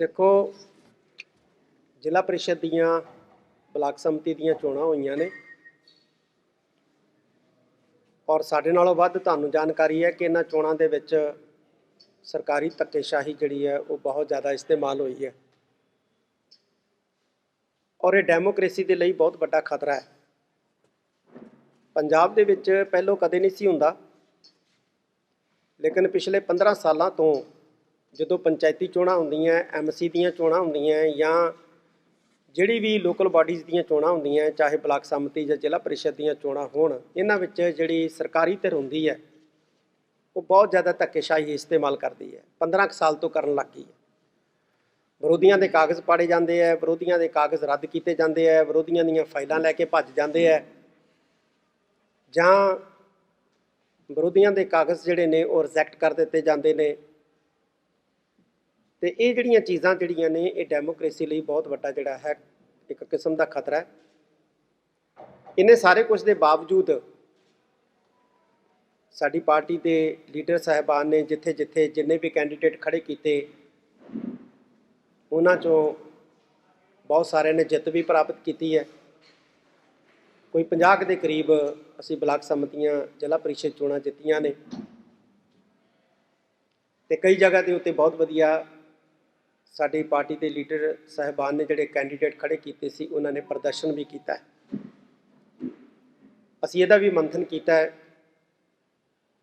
ਦੇਖੋ, ਜ਼ਿਲ੍ਹਾ ਪ੍ਰੀਸ਼ਦ ਦੀਆਂ ਬਲਾਕ ਸੰਮਤੀ ਦੀਆਂ ਚੋਣਾਂ ਹੋਈਆਂ ਨੇ। ਔਰ ਸਾਡੇ ਨਾਲੋਂ ਵੱਧ ਤੁਹਾਨੂੰ ਜਾਣਕਾਰੀ ਹੈ ਕਿ ਇਹਨਾਂ ਚੋਣਾਂ ਦੇ ਵਿੱਚ ਸਰਕਾਰੀ ਧੱਕੇਸ਼ਾਹੀ ਜਿਹੜੀ ਹੈ, ਉਹ ਬਹੁਤ ਜ਼ਿਆਦਾ ਇਸਤੇਮਾਲ ਹੋਈ ਹੈ। ਔਰ ਇਹ ਡੈਮੋਕ੍ਰੇਸੀ ਦੇ ਲਈ ਬਹੁਤ ਵੱਡਾ ਖਤਰਾ ਹੈ। ਪੰਜਾਬ ਦੇ ਵਿੱਚ ਪਹਿਲੋਂ ਕਦੇ ਨਹੀਂ ਸੀ ਹੁੰਦਾ। ਲੇਕਿਨ ਪਿਛਲੇ 15 ਸਾਲਾਂ ਤੋਂ ਜਦੋਂ ਪੰਚਾਇਤੀ ਚੋਣਾਂ ਹੁੰਦੀਆਂ ਐਮਸੀ ਦੀਆਂ ਚੋਣਾਂ ਹੁੰਦੀਆਂ ਜਾਂ ਜਿਹੜੀ ਵੀ ਲੋਕਲ ਬਾਡੀਜ਼ ਦੀਆਂ ਚੋਣਾਂ ਹੁੰਦੀਆਂ, ਚਾਹੇ ਬਲਾਕ ਸੰਮਤੀ ਜਾਂ ਜ਼ਿਲ੍ਹਾ ਪਰਿਸ਼ਦ ਦੀਆਂ ਚੋਣਾਂ ਹੋਣ, ਇਹਨਾਂ ਵਿੱਚ ਜਿਹੜੀ ਸਰਕਾਰੀ ਧਿਰ ਹੁੰਦੀ ਹੈ, ਉਹ ਬਹੁਤ ਜ਼ਿਆਦਾ ਧੱਕੇਸ਼ਾਹੀ ਇਸਤੇਮਾਲ ਕਰਦੀ ਹੈ। 15 ਕੁ ਸਾਲ ਤੋਂ ਕਰਨ ਲੱਗ ਗਈ ਹੈ। ਵਿਰੋਧੀਆਂ ਦੇ ਕਾਗਜ਼ ਪਾੜੇ ਜਾਂਦੇ ਆ ਵਿਰੋਧੀਆਂ ਦੇ ਕਾਗਜ਼ ਰੱਦ ਕੀਤੇ ਜਾਂਦੇ ਆ ਵਿਰੋਧੀਆਂ ਦੀਆਂ ਫਾਈਲਾਂ ਲੈ ਕੇ ਭੱਜ ਜਾਂਦੇ ਆ ਜਾਂ ਵਿਰੋਧੀਆਂ ਦੇ ਕਾਗਜ਼ ਜਿਹੜੇ ਨੇ, ਉਹ ਰਿਜੈਕਟ ਕਰ ਦਿੱਤੇ ਜਾਂਦੇ ਨੇ। ਤੇ ਇਹ ਜਿਹੜੀਆਂ ਚੀਜ਼ਾਂ ਜਿਹੜੀਆਂ ਨੇ, ਇਹ ਡੈਮੋਕ੍ਰੇਸੀ ਲਈ ਬਹੁਤ ਵੱਡਾ ਜਿਹੜਾ ਹੈ, ਇੱਕ ਕਿਸਮ ਦਾ ਖਤਰਾ ਹੈ। ਇਹਨੇ ਸਾਰੇ ਕੁਝ ਦੇ ਬਾਵਜੂਦ ਸਾਡੀ ਪਾਰਟੀ ਦੇ ਲੀਡਰ ਸਾਹਿਬਾਨ ਨੇ ਜਿੱਥੇ ਜਿੱਥੇ ਜਿੰਨੇ ਵੀ ਕੈਂਡੀਡੇਟ ਖੜੇ ਕੀਤੇ, ਉਹਨਾਂ ਚੋਂ ਬਹੁਤ ਸਾਰਿਆਂ ਨੇ ਜਿੱਤ ਵੀ ਪ੍ਰਾਪਤ ਕੀਤੀ ਹੈ। ਕੋਈ 50 ਕੁ ਦੇ ਕਰੀਬ ਅਸੀਂ ਬਲਾਕ ਸੰਮਤੀਆਂ, ਜ਼ਿਲ੍ਹਾ ਪ੍ਰੀਸ਼ਦ ਚੋਣਾਂ ਜਿੱਤੀਆਂ ਨੇ। ਤੇ ਕਈ ਜਗ੍ਹਾ ਦੇ ਉੱਤੇ ਬਹੁਤ ਵਧੀਆ ਸਾਡੀ ਪਾਰਟੀ ਦੇ ਲੀਡਰ ਸਾਹਿਬਾਨ ਨੇ ਜਿਹੜੇ ਕੈਂਡੀਡੇਟ ਖੜੇ ਕੀਤੇ ਸੀ, ਉਹਨਾਂ ਨੇ ਪ੍ਰਦਰਸ਼ਨ ਵੀ ਕੀਤਾ ਹੈ। ਅਸੀਂ ਇਹਦਾ ਵੀ ਮੰਥਨ ਕੀਤਾ ਹੈ।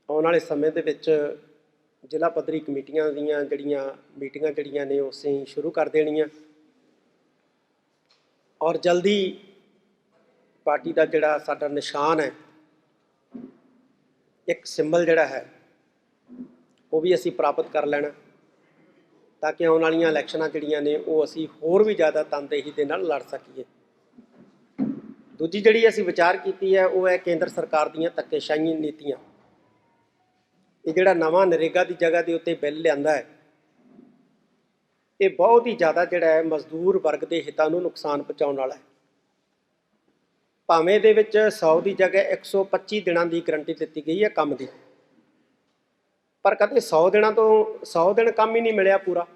ਆਉਣ ਵਾਲੇ ਸਮੇਂ ਦੇ ਵਿੱਚ ਜ਼ਿਲ੍ਹਾ ਪੱਧਰੀ ਕਮੇਟੀਆਂ ਦੀਆਂ ਜਿਹੜੀਆਂ ਮੀਟਿੰਗਾਂ ਜਿਹੜੀਆਂ ਨੇ, ਉਹ ਅਸੀਂ ਸ਼ੁਰੂ ਕਰ ਦੇਣੀਆਂ। ਔਰ ਜਲਦੀ ਪਾਰਟੀ ਦਾ ਜਿਹੜਾ ਸਾਡਾ ਨਿਸ਼ਾਨ ਹੈ, ਇੱਕ ਸਿੰਬਲ ਜਿਹੜਾ ਹੈ, ਉਹ ਵੀ ਅਸੀਂ ਪ੍ਰਾਪਤ ਕਰ ਲੈਣਾ। ਤਾਂ ਕਿ ਆਉਣ ਵਾਲੀਆਂ ਇਲੈਕਸ਼ਨਾਂ ਜਿਹੜੀਆਂ ਨੇ, ਉਹ ਅਸੀਂ ਹੋਰ ਵੀ ਜ਼ਿਆਦਾ ਤਨਦੇਹੀ ਦੇ ਨਾਲ ਲੜ ਸਕੀਏ। ਦੂਜੀ ਜਿਹੜੀ ਅਸੀਂ ਵਿਚਾਰ ਕੀਤੀ ਹੈ, ਉਹ ਹੈ ਕੇਂਦਰ ਸਰਕਾਰ ਦੀਆਂ ਧੱਕੇਸ਼ਾਹੀ ਨੀਤੀਆਂ। ਇਹ ਜਿਹੜਾ ਨਵਾਂ ਨਰੇਗਾ ਦੀ ਜਗ੍ਹਾ ਦੇ ਉੱਤੇ ਬਿੱਲ ਲਿਆਂਦਾ ਹੈ, ਇਹ ਬਹੁਤ ਹੀ ਜ਼ਿਆਦਾ ਜਿਹੜਾ ਹੈ, ਮਜ਼ਦੂਰ ਵਰਗ ਦੇ ਹਿੱਤਾਂ ਨੂੰ ਨੁਕਸਾਨ ਪਹੁੰਚਾਉਣ ਵਾਲਾ ਹੈ। ਭਾਵੇਂ ਇਹਦੇ ਵਿੱਚ 100 ਦੀ ਜਗ੍ਹਾ 125 ਦਿਨਾਂ ਦੀ ਗਰੰਟੀ ਦਿੱਤੀ ਗਈ ਹੈ ਕੰਮ ਦੀ। ਪਰ ਕਦੇ 100 ਦਿਨਾਂ ਤੋਂ 100 ਦਿਨ ਕੰਮ ਹੀ ਨਹੀਂ ਮਿਲਿਆ ਪੂਰਾ।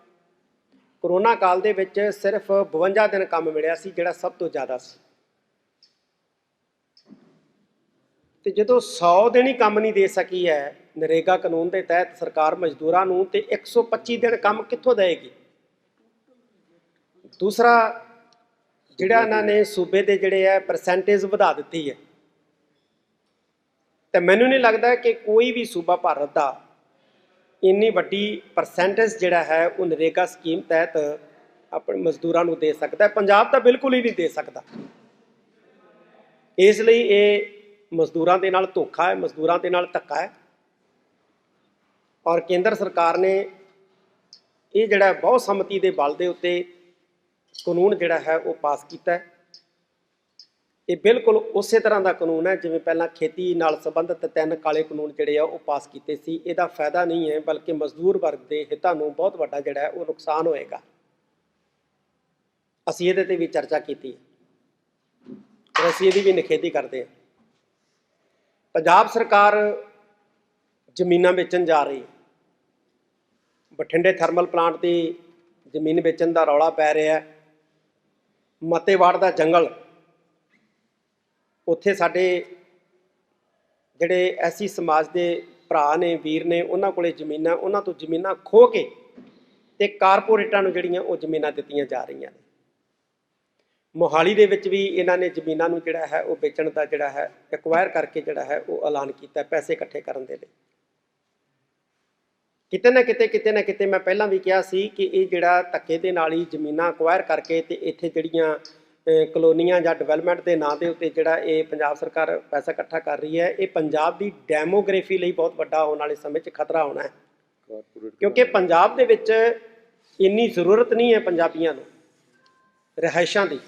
ਕਰੋਨਾ ਕਾਲ ਦੇ ਵਿੱਚ ਸਿਰਫ 52 ਦਿਨ ਕੰਮ ਮਿਲਿਆ ਸੀ, ਜਿਹੜਾ ਸਭ ਤੋਂ ਜ਼ਿਆਦਾ ਸੀ। ਤੇ ਜਦੋਂ 100 ਦਿਨ ਹੀ ਕੰਮ ਨਹੀਂ ਦੇ ਸਕੀ ਹੈ ਨਰੇਗਾ ਕਾਨੂੰਨ ਦੇ ਤਹਿਤ ਸਰਕਾਰ ਮਜ਼ਦੂਰਾਂ ਨੂੰ, ਤੇ 125 ਦਿਨ ਕੰਮ ਕਿੱਥੋਂ ਦੇਏਗੀ? ਦੂਸਰਾ, ਜਿਹੜਾ ਇਹਨਾਂ ਨੇ ਸੂਬੇ ਦੇ ਜਿਹੜੇ ਹੈ ਪਰਸੈਂਟੇਜ ਵਧਾ ਦਿੱਤੀ ਹੈ। ਤੇ ਮੈਨੂੰ ਨਹੀਂ ਲੱਗਦਾ ਕਿ ਕੋਈ ਵੀ ਸੂਬਾ ਭਾਰਤ ਦਾ ਇੰਨੀ ਵੱਡੀ ਪਰਸੈਂਟੇਜ ਜਿਹੜਾ ਹੈ ਉਹ ਨਰੇਗਾ ਸਕੀਮ ਤਹਿਤ ਆਪਣੇ ਮਜ਼ਦੂਰਾਂ ਨੂੰ ਦੇ ਸਕਦਾ ਹੈ। ਪੰਜਾਬ ਤਾਂ ਬਿਲਕੁਲ ਹੀ ਨਹੀਂ ਦੇ ਸਕਦਾ। ਇਸ ਲਈ ਇਹ ਮਜ਼ਦੂਰਾਂ ਦੇ ਨਾਲ ਧੋਖਾ ਹੈ, ਮਜ਼ਦੂਰਾਂ ਦੇ ਨਾਲ ਧੱਕਾ ਹੈ। ਔਰ ਕੇਂਦਰ ਸਰਕਾਰ ਨੇ ਇਹ ਜਿਹੜਾ ਬਹੁਤ ਸੰਮਤੀ ਦੇ ਬਲ ਦੇ ਉੱਤੇ ਕਾਨੂੰਨ ਜਿਹੜਾ ਹੈ, ਉਹ ਪਾਸ ਕੀਤਾ ਹੈ। ਇਹ ਬਿਲਕੁਲ ਉਸੇ ਤਰ੍ਹਾਂ ਦਾ ਕਾਨੂੰਨ ਹੈ, ਜਿਵੇਂ ਪਹਿਲਾਂ ਖੇਤੀ ਨਾਲ ਸੰਬੰਧਿਤ ਤਿੰਨ ਕਾਲੇ ਕਾਨੂੰਨ ਜਿਹੜੇ ਆ, ਉਹ ਪਾਸ ਕੀਤੇ ਸੀ। ਇਹਦਾ ਫਾਇਦਾ ਨਹੀਂ ਹੈ, ਬਲਕਿ ਮਜ਼ਦੂਰ ਵਰਗ ਦੇ ਹਿੱਤਾਂ ਨੂੰ ਬਹੁਤ ਵੱਡਾ ਜਿਹੜਾ ਹੈ, ਉਹ ਨੁਕਸਾਨ ਹੋਏਗਾ। ਅਸੀਂ ਇਹਦੇ ਤੇ ਵੀ ਚਰਚਾ ਕੀਤੀ ਹੈ। ਔਰ ਅਸੀਂ ਇਹਦੀ ਵੀ ਨਿਖੇਧੀ ਕਰਦੇ ਹਾਂ। ਪੰਜਾਬ ਸਰਕਾਰ ਜ਼ਮੀਨਾਂ ਵੇਚਣ ਜਾ ਰਹੀ ਹੈ। ਬਠਿੰਡੇ ਥਰਮਲ ਪਲਾਂਟ ਦੀ ਜ਼ਮੀਨ ਵੇਚਣ ਦਾ ਰੌਲਾ ਪੈ ਰਿਹਾ ਹੈ। ਮਤੇਵਾੜ ਦਾ ਜੰਗਲ ਉੱਥੇ ਸਾਡੇ ਜਿਹੜੇ ਐਸੀ ਸਮਾਜ ਦੇ ਭਰਾ ਨੇ, ਵੀਰ ਨੇ, ਉਹਨਾਂ ਕੋਲੇ ਜ਼ਮੀਨਾਂ, ਉਹਨਾਂ ਤੋਂ ਜ਼ਮੀਨਾਂ ਖੋ ਕੇ ਤੇ ਕਾਰਪੋਰੇਟਾਂ ਨੂੰ ਜਿਹੜੀਆਂ ਉਹ ਜ਼ਮੀਨਾਂ ਦਿੱਤੀਆਂ ਜਾ ਰਹੀਆਂ ਨੇ। ਮੋਹਾਲੀ ਦੇ ਵਿੱਚ ਵੀ ਇਹਨਾਂ ਨੇ ਜ਼ਮੀਨਾਂ ਨੂੰ ਜਿਹੜਾ ਹੈ, ਉਹ ਵੇਚਣ ਦਾ ਜਿਹੜਾ ਹੈ ਐਕਵਾਇਰ ਕਰਕੇ ਜਿਹੜਾ ਹੈ, ਉਹ ਐਲਾਨ ਕੀਤਾ ਪੈਸੇ ਇਕੱਠੇ ਕਰਨ ਦੇ ਲਈ। ਕਿਤੇ ਨਾ ਕਿਤੇ ਕਿਤੇ ਨਾ ਕਿਤੇ ਮੈਂ ਪਹਿਲਾਂ ਵੀ ਕਿਹਾ ਸੀ ਕਿ ਇਹ ਜਿਹੜਾ ਧੱਕੇ ਦੇ ਨਾਲ ਹੀ ਜ਼ਮੀਨਾਂ ਅਕਵਾਇਰ ਕਰਕੇ ਤੇ ਇੱਥੇ ਜਿਹੜੀਆਂ ਕਲੋਨੀਆਂ ਜਾਂ ਡਿਵੈਲਪਮੈਂਟ ਦੇ ਨਾਂ ਦੇ ਉੱਤੇ ਜਿਹੜਾ ਇਹ ਪੰਜਾਬ ਸਰਕਾਰ ਪੈਸਾ ਇਕੱਠਾ ਕਰ ਰਹੀ ਹੈ ਇਹ ਪੰਜਾਬ ਦੀ ਡੈਮੋਗ੍ਰਾਫੀ ਲਈ ਬਹੁਤ ਵੱਡਾ ਆਉਣ ਵਾਲੇ ਸਮੇਂ 'ਚ ਖਤਰਾ ਹੋਣਾ ਹੈ। ਕਿਉਂਕਿ ਪੰਜਾਬ ਦੇ ਵਿੱਚ ਇੰਨੀ ਜ਼ਰੂਰਤ ਨਹੀਂ ਹੈ ਪੰਜਾਬੀਆਂ ਨੂੰ ਰਿਹਾਇਸ਼ਾਂ ਦੀ।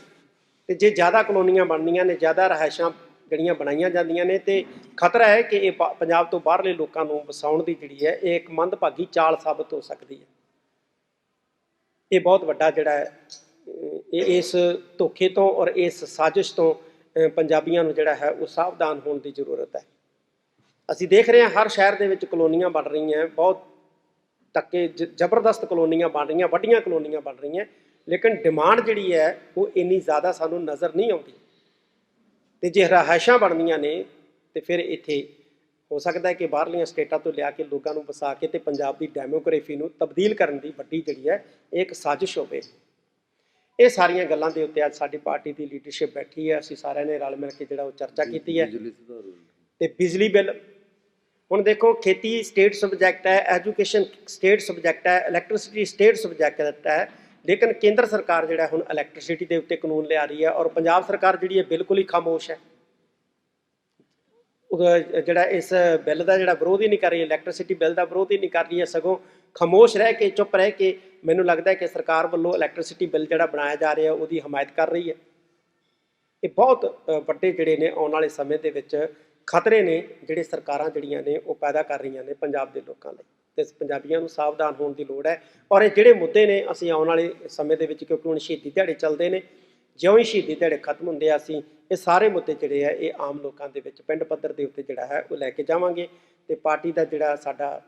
ਤੇ ਜੇ ਜ਼ਿਆਦਾ ਕਲੋਨੀਆਂ ਬਣਨੀਆਂ ਨੇ ਜ਼ਿਆਦਾ ਰਿਹਾਇਸ਼ਾਂ ਜਿਹੜੀਆਂ ਬਣਾਈਆਂ ਜਾਂਦੀਆਂ ਨੇ ਤੇ ਖਤਰਾ ਹੈ ਕਿ ਇਹ ਪੰਜਾਬ ਤੋਂ ਬਾਹਰਲੇ ਲੋਕਾਂ ਨੂੰ ਵਸਾਉਣ ਦੀ ਜਿਹੜੀ ਹੈ ਇਹ ਇੱਕ ਮੰਦਭਾਗੀ ਚਾਲ ਸਾਬਤ ਹੋ ਸਕਦੀ ਹੈ। ਇਹ ਬਹੁਤ ਵੱਡਾ ਜਿਹੜਾ ਹੈ ਇਹ ਇਸ ਧੋਖੇ ਤੋਂ ਔਰ ਇਸ ਸਾਜ਼ਿਸ਼ ਤੋਂ ਪੰਜਾਬੀਆਂ ਨੂੰ ਜਿਹੜਾ ਹੈ ਉਹ ਸਾਵਧਾਨ ਹੋਣ ਦੀ ਜ਼ਰੂਰਤ ਹੈ। ਅਸੀਂ ਦੇਖ ਰਹੇ ਹਾਂ ਹਰ ਸ਼ਹਿਰ ਦੇ ਵਿੱਚ ਕਲੋਨੀਆਂ ਬਣ ਰਹੀਆਂ ਬਹੁਤ ਤੱਕੇ ਜ- ਜ਼ਬਰਦਸਤ ਕਲੋਨੀਆਂ ਬਣ ਰਹੀਆਂ, ਵੱਡੀਆਂ ਕਲੋਨੀਆਂ ਬਣ ਰਹੀਆਂ, ਲੇਕਿਨ ਡਿਮਾਂਡ ਜਿਹੜੀ ਹੈ ਉਹ ਇੰਨੀ ਜ਼ਿਆਦਾ ਸਾਨੂੰ ਨਜ਼ਰ ਨਹੀਂ ਆਉਂਦੀ। ਤੇ ਜੇ ਰਹਾਇਸ਼ਾਂ ਬਣਦੀਆਂ ਨੇ, ਤੇ ਫਿਰ ਇੱਥੇ ਹੋ ਸਕਦਾ ਹੈ ਕਿ ਬਾਹਰਲੀਆਂ ਸਟੇਟਾਂ ਤੋਂ ਲਿਆ ਕੇ ਲੋਕਾਂ ਨੂੰ ਵਸਾ ਕੇ ਤੇ ਪੰਜਾਬ ਦੀ ਡੈਮੋਗ੍ਰਾਫੀ ਨੂੰ ਤਬਦੀਲ ਕਰਨ ਦੀ ਵੱਡੀ ਜਿਹੜੀ ਹੈ, ਇਹ ਇੱਕ ਸਾਜ਼ਿਸ਼ ਹੋਵੇ। ਇਹ ਸਾਰੀਆਂ ਗੱਲਾਂ ਦੇ ਉੱਤੇ ਅੱਜ ਸਾਡੀ ਪਾਰਟੀ ਦੀ ਲੀਡਰਸ਼ਿਪ ਬੈਠੀ ਹੈ ਅਸੀਂ ਸਾਰਿਆਂ ਨੇ ਰਲ ਮਿਲ ਕੇ ਜਿਹੜਾ ਉਹ ਚਰਚਾ ਕੀਤੀ ਹੈ। ਤੇ ਬਿਜਲੀ ਬਿੱਲ ਹੁਣ ਦੇਖੋ ਖੇਤੀ ਸਟੇਟ ਸਬਜੈਕਟ ਹੈ ਐਜੂਕੇਸ਼ਨ ਸਟੇਟ ਸਬਜੈਕਟ ਹੈ ਇਲੈਕਟ੍ਰਿਸਿਟੀ ਸਟੇਟ ਸਬਜੈਕਟ ਹੈ ਲੇਕਿਨ ਕੇਂਦਰ ਸਰਕਾਰ ਜਿਹੜਾ ਹੁਣ ਇਲੈਕਟ੍ਰਿਸਿਟੀ ਦੇ ਉੱਤੇ ਕਾਨੂੰਨ ਲਿਆ ਰਹੀ ਹੈ ਔਰ ਪੰਜਾਬ ਸਰਕਾਰ ਜਿਹੜੀ ਹੈ ਬਿਲਕੁਲ ਹੀ ਖਾਮੋਸ਼ ਹੈ। ਜਿਹੜਾ ਇਸ ਬਿੱਲ ਦਾ ਜਿਹੜਾ ਵਿਰੋਧ ਹੀ ਨਹੀਂ ਕਰ ਰਹੀ ਇਲੈਕਟ੍ਰਿਸਿਟੀ ਬਿੱਲ ਦਾ ਵਿਰੋਧ ਹੀ ਨਹੀਂ ਕਰ ਰਹੀ ਹੈ ਸਗੋਂ ਖਾਮੋਸ਼ ਰਹਿ ਕੇ ਚੁੱਪ ਰਹਿ ਕੇ ਮੈਨੂੰ ਲੱਗਦਾ ਹੈ ਕਿ ਸਰਕਾਰ ਵੱਲੋਂ ਇਲੈਕਟ੍ਰਿਸਿਟੀ ਬਿੱਲ ਜਿਹੜਾ ਬਣਾਇਆ ਜਾ ਰਿਹਾ, ਉਹਦੀ ਹਮਾਇਤ ਕਰ ਰਹੀ ਹੈ। ਇਹ ਬਹੁਤ ਵੱਡੇ ਜਿਹੜੇ ਨੇ ਆਉਣ ਵਾਲੇ ਸਮੇਂ ਦੇ ਵਿੱਚ ਖਤਰੇ ਨੇ, ਜਿਹੜੇ ਸਰਕਾਰਾਂ ਜਿਹੜੀਆਂ ਨੇ, ਉਹ ਪੈਦਾ ਕਰ ਰਹੀਆਂ ਨੇ ਪੰਜਾਬ ਦੇ ਲੋਕਾਂ ਲਈ। ਤੇ ਪੰਜਾਬੀਆਂ ਨੂੰ ਸਾਵਧਾਨ ਹੋਣ ਦੀ ਲੋੜ ਹੈ। ਔਰ ਇਹ ਜਿਹੜੇ ਮੁੱਦੇ ਨੇ, ਅਸੀਂ ਆਉਣ ਵਾਲੇ ਸਮੇਂ ਦੇ ਵਿੱਚ, ਕਿਉਂਕਿ ਹੁਣ ਸ਼ਹੀਦੀ ਦਿਹਾੜੇ ਚੱਲਦੇ ਨੇ, ਜਿਉਂ ਹੀ ਸ਼ਹੀਦੀ ਦਿਹਾੜੇ ਖਤਮ ਹੁੰਦੇ ਆ, ਅਸੀਂ ਇਹ ਸਾਰੇ ਮੁੱਦੇ ਜਿਹੜੇ ਆ, ਇਹ ਆਮ ਲੋਕਾਂ ਦੇ ਵਿੱਚ ਪਿੰਡ ਪੱਧਰ ਦੇ ਉੱਤੇ ਜਿਹੜਾ ਹੈ, ਉਹ ਲੈ ਕੇ ਜਾਵਾਂਗੇ। ਤੇ ਪਾਰਟੀ ਦਾ ਜਿਹੜਾ ਸਾਡਾ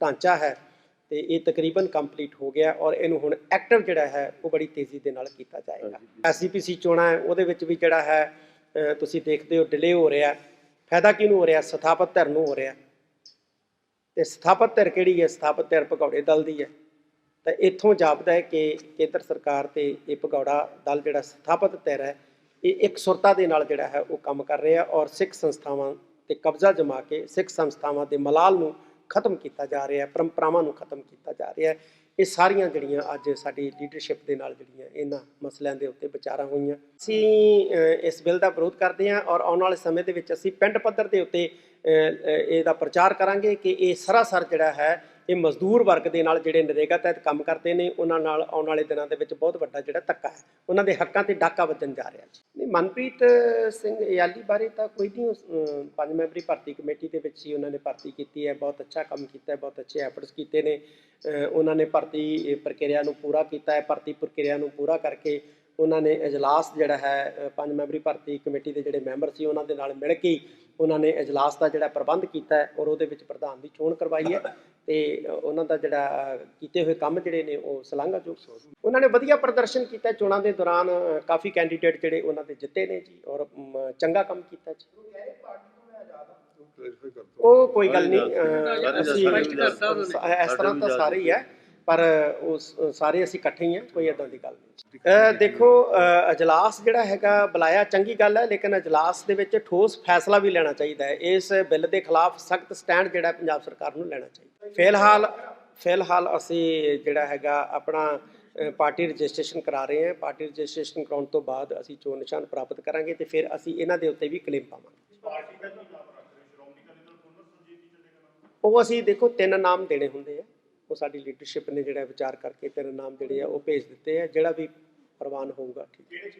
ਢਾਂਚਾ ਹੈ ਤੇ ਇਹ ਤਕਰੀਬਨ ਕੰਪਲੀਟ ਹੋ ਗਿਆ ਔਰ ਇਹਨੂੰ ਹੁਣ ਐਕਟਿਵ ਜਿਹੜਾ ਹੈ ਉਹ ਬੜੀ ਤੇਜ਼ੀ ਦੇ ਨਾਲ ਕੀਤਾ ਜਾਏਗਾ। ਐਸਜੀਪੀਸੀ ਚੋਣਾਂ ਹੈ ਉਹਦੇ ਵਿੱਚ ਵੀ ਜਿਹੜਾ ਹੈ ਤੁਸੀਂ ਦੇਖਦੇ ਹੋ ਡਿਲੇ ਹੋ ਰਿਹਾ ਫਾਇਦਾ ਕਿਹਨੂੰ ਹੋ ਰਿਹਾ ਸਥਾਪਤ ਧਿਰ ਨੂੰ ਹੋ ਰਿਹਾ ਤੇ ਸਥਾਪਤ ਧਿਰ ਕਿਹੜੀ ਹੈ? ਸਥਾਪਤ ਧਿਰ ਭਗੌੜੇ ਦਲ ਦੀ ਹੈ। ਤਾਂ ਇੱਥੋਂ ਜਾਪਦਾ ਹੈ ਕਿ ਕੇਂਦਰ ਸਰਕਾਰ ਤੇ ਇਹ ਭਗੌੜਾ ਦਲ ਜਿਹੜਾ ਸਥਾਪਤ ਧਿਰ ਹੈ ਇਹ ਇੱਕ ਸੁਰਤਾ ਦੇ ਨਾਲ ਜਿਹੜਾ ਹੈ ਉਹ ਕੰਮ ਕਰ ਰਿਹਾ ਔਰ ਸਿੱਖ ਸੰਸਥਾਵਾਂ ਤੇ ਕਬਜ਼ਾ ਜਮਾ ਕੇ ਸਿੱਖ ਸੰਸਥਾਵਾਂ ਦੇ ਮਲਾਲ ਨੂੰ ਖਤਮ ਕੀਤਾ ਜਾ ਰਿਹਾ ਹੈ, ਪਰੰਪਰਾਵਾਂ ਨੂੰ ਖਤਮ ਕੀਤਾ ਜਾ ਰਿਹਾ ਹੈ। ਇਹ ਸਾਰੀਆਂ ਜਿਹੜੀਆਂ ਅੱਜ ਸਾਡੀ ਲੀਡਰਸ਼ਿਪ ਦੇ ਨਾਲ ਜਿਹੜੀਆਂ ਇਹਨਾਂ ਮਸਲਿਆਂ ਦੇ ਉੱਤੇ ਵਿਚਾਰਾਂ ਹੋਈਆਂ। ਅਸੀਂ ਇਸ ਬਿੱਲ ਦਾ ਵਿਰੋਧ ਕਰਦੇ ਹਾਂ ਔਰ ਆਉਣ ਵਾਲੇ ਸਮੇਂ ਦੇ ਵਿੱਚ ਅਸੀਂ ਪਿੰਡ ਪੱਧਰ ਦੇ ਉੱਤੇ ਇਹਦਾ ਪ੍ਰਚਾਰ ਕਰਾਂਗੇ ਕਿ ਇਹ ਸਰਾਸਰ ਜਿਹੜਾ ਹੈ ਇਹ ਮਜ਼ਦੂਰ ਵਰਗ ਦੇ ਨਾਲ ਜਿਹੜੇ ਨਰੇਗਾ ਤਹਿਤ ਕੰਮ ਕਰਦੇ ਨੇ ਉਹਨਾਂ ਨਾਲ ਆਉਣ ਵਾਲੇ ਦਿਨਾਂ ਦੇ ਵਿੱਚ ਬਹੁਤ ਵੱਡਾ ਜਿਹੜਾ ਧੱਕਾ ਹੈ। ਉਹਨਾਂ ਦੇ ਹੱਕਾਂ ਤੇ ਡਾਕਾ ਵੱਜਣ ਜਾ ਰਿਹਾ ਜੀ। ਨਹੀਂ ਮਨਪ੍ਰੀਤ ਸਿੰਘ ਯਾਲੀ ਬਾਰੇ ਤਾਂ ਕੋਈ ਨਹੀਂ ਉਸ, ਪੰਜ ਮੈਂਬਰੀ ਭਰਤੀ ਕਮੇਟੀ ਦੇ ਵਿੱਚ ਹੀ ਉਹਨਾਂ ਨੇ ਭਰਤੀ ਕੀਤੀ ਹੈ। ਬਹੁਤ ਅੱਛਾ ਕੰਮ ਕੀਤਾ ਹੈ ਬਹੁਤ ਅੱਛੇ ਐਫਰਟਸ ਕੀਤੇ ਨੇ। ਉਹਨਾਂ ਨੇ ਭਰਤੀ ਪ੍ਰਕਿਰਿਆ ਨੂੰ ਪੂਰਾ ਕੀਤਾ ਹੈ ਭਰਤੀ ਪ੍ਰਕਿਰਿਆ ਨੂੰ ਪੂਰਾ ਕਰਕੇ ਉਹਨਾਂ ਨੇ ਇਜਲਾਸ ਜਿਹੜਾ ਹੈ ਪੰਜ ਮੈਂਬਰੀ ਭਰਤੀ ਕਮੇਟੀ ਦੇ ਜਿਹੜੇ ਮੈਂਬਰ ਸੀ ਉਹਨਾਂ ਦੇ ਨਾਲ ਮਿਲ ਕੇ ਉਹਨਾਂ ਨੇ ਇਜਲਾਸ ਦਾ ਜਿਹੜਾ ਪ੍ਰਬੰਧ ਕੀਤਾ ਹੈ ਔਰ ਉਹਦੇ ਵਿੱਚ ਪ੍ਰਧਾਨ ਦੀ ਚੋਣ ਕਰਵਾਈ ਹੈ। ਤੇ ਉਹਨਾਂ ਦਾ ਜਿਹੜਾ ਕੀਤੇ ਹੋਏ ਕੰਮ ਜਿਹੜੇ ਨੇ ਉਹ ਸ਼ਲਾਘਾਯੋਗ ਉਹਨਾਂ ਨੇ ਵਧੀਆ ਪ੍ਰਦਰਸ਼ਨ ਕੀਤਾ ਚੋਣਾਂ ਦੇ ਦੌਰਾਨ ਕਾਫੀ ਕੈਂਡੀਡੇਟ ਜਿਹੜੇ ਉਹਨਾਂ ਦੇ ਜਿੱਤੇ ਨੇ ਜੀ ਔਰ ਚੰਗਾ ਕੰਮ ਕੀਤਾ ਜੀ। ਉਹ ਕੋਈ ਗੱਲ ਨਹੀਂ ਅਸੀਂ ਇਸ ਤਰ੍ਹਾਂ ਤਾਂ ਸਾਰੇ ਹੀ ਹੈ। ਪਰ ਉਸ ਸਾਰੇ ਅਸੀਂ ਇਕੱਠੇ ਹੀ ਹਾਂ ਕੋਈ ਏਦਾਂ ਦੀ ਗੱਲ ਨਹੀਂ। ਦੇਖੋ ਅਜਲਾਸ ਜਿਹੜਾ ਹੈਗਾ ਬੁਲਾਇਆ ਚੰਗੀ ਗੱਲ ਹੈ ਲੇਕਿਨ ਅਜਲਾਸ ਦੇ ਵਿੱਚ ਠੋਸ ਫੈਸਲਾ ਵੀ ਲੈਣਾ ਚਾਹੀਦਾ ਹੈ। ਇਸ ਬਿੱਲ ਦੇ ਖਿਲਾਫ ਸਖਤ ਸਟੈਂਡ ਜਿਹੜਾ ਪੰਜਾਬ ਸਰਕਾਰ ਨੂੰ ਲੈਣਾ ਚਾਹੀਦਾ ਫਿਲਹਾਲ ਫਿਲਹਾਲ ਅਸੀਂ ਜਿਹੜਾ ਹੈਗਾ ਆਪਣਾ ਪਾਰਟੀ ਰਜਿਸਟ੍ਰੇਸ਼ਨ ਕਰਾ ਰਹੇ ਹਾਂ। ਪਾਰਟੀ ਰਜਿਸਟ੍ਰੇਸ਼ਨ ਕਰਾਉਣ ਤੋਂ ਬਾਅਦ ਅਸੀਂ ਚੋਣ ਨਿਸ਼ਾਨ ਪ੍ਰਾਪਤ ਕਰਾਂਗੇ ਤੇ ਫਿਰ ਅਸੀਂ ਇਹਨਾਂ ਦੇ ਉੱਤੇ ਵੀ ਕਲੇਮ ਪਾਵਾਂਗੇ। ਉਹ ਅਸੀਂ ਦੇਖੋ ਤਿੰਨ ਨਾਮ ਦੇਣੇ ਹੁੰਦੇ ਆ। ਉਹ ਸਾਡੀ ਲੀਡਰਸ਼ਿਪ ਨੇ ਜਿਹੜਾ ਵਿਚਾਰ ਕਰਕੇ ਤਿੰਨ ਨਾਮ ਜਿਹੜੇ ਆ ਉਹ ਭੇਜ ਦਿੱਤੇ ਆ, ਜਿਹੜਾ ਵੀ ਪ੍ਰਵਾਨ ਹੋਊਗਾ, ਠੀਕ ਹੈ।